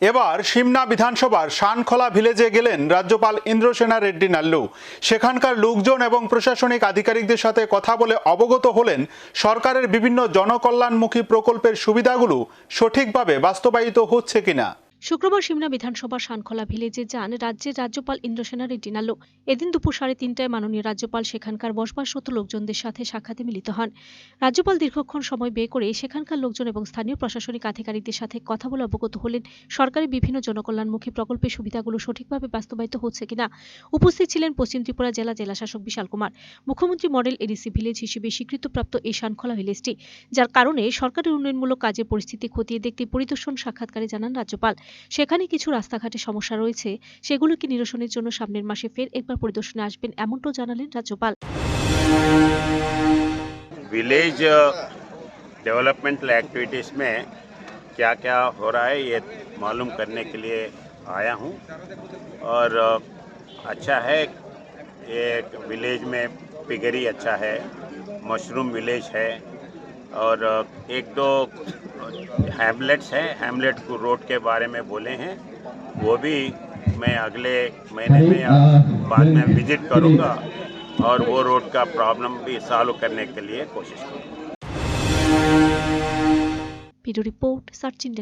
এবার সিমনা বিধানসভার শানখোলা ভিলেজে গেলেন রাজ্যপাল ইন্দ্রসেনা রেড্ডি নাল্লু। সেখানকার লোকজন এবং প্রশাসনিক আধিকারিকদের সাথে কথা বলে অবগত হলেন সরকারের বিভিন্ন জনকল্যাণমুখী প্রকল্পের সুবিধাগুলো সঠিকভাবে বাস্তবায়িত হচ্ছে কিনা। শুক্রবার সিমনা বিধানসভা শানখোলা ভিলেজে যান রাজ্যের রাজ্যপাল ইন্দ্রসেনা রেড্ডি নাল্লু এদিন দুপুর সাড়ে তিনটায় মাননীয় রাজ্যপাল সেখানকার বসবাসরত লোকজনদের সাথে সাক্ষাতে মিলিত হন। রাজ্যপাল দীর্ঘক্ষণ সময় ব্যয় করে সেখানকার লোকজন এবং স্থানীয় প্রশাসনিক আধিকারিকদের সাথে কথা বলে অবগত হলেন সরকারি বিভিন্ন জনকল্যাণমুখী প্রকল্পের সুবিধাগুলো সঠিকভাবে বাস্তবায়িত হচ্ছে কিনা। উপস্থিত ছিলেন পশ্চিম ত্রিপুরা জেলা জেলাশাসক বিশাল কুমার। মুখ্যমন্ত্রী মডেল এডিসি ভিলেজ হিসেবে স্বীকৃতপ্রাপ্ত এই শানখোলা ভিলেজটি, যার কারণে সরকারের উন্নয়নমূলক কাজের পরিস্থিতি খতিয়ে দেখতে পরিদর্শন সাক্ষাৎকারে জানান রাজ্যপাল। সেখানে কিছু রাস্তাঘাটে সমস্যা রয়েছে সেগুলোকে নিরসনের জন্য সামনের মাসে ফের একবার পরিদর্শনে আসবেন এমনটাও জানালেন রাজ্যপাল विलेज डेवलपमेंटल एक्टिविटीज़ में क्या क्या हो रहा है ये मालूम करने के लिए आया हूँ और अ, अच्छा है ये विलेज में पिगरी अच्छा है मशरूम विलेज है और एक दो हैमलेट्स हैं हैमलेट को रोड के बारे में बोले हैं। वो भी मैं अगले महीने में या बाद में विज़िट करूँगा और वो रोड का प्रॉब्लम भी सॉल्व करने के लिए कोशिश करूँगा। रिपोर्ट सचिन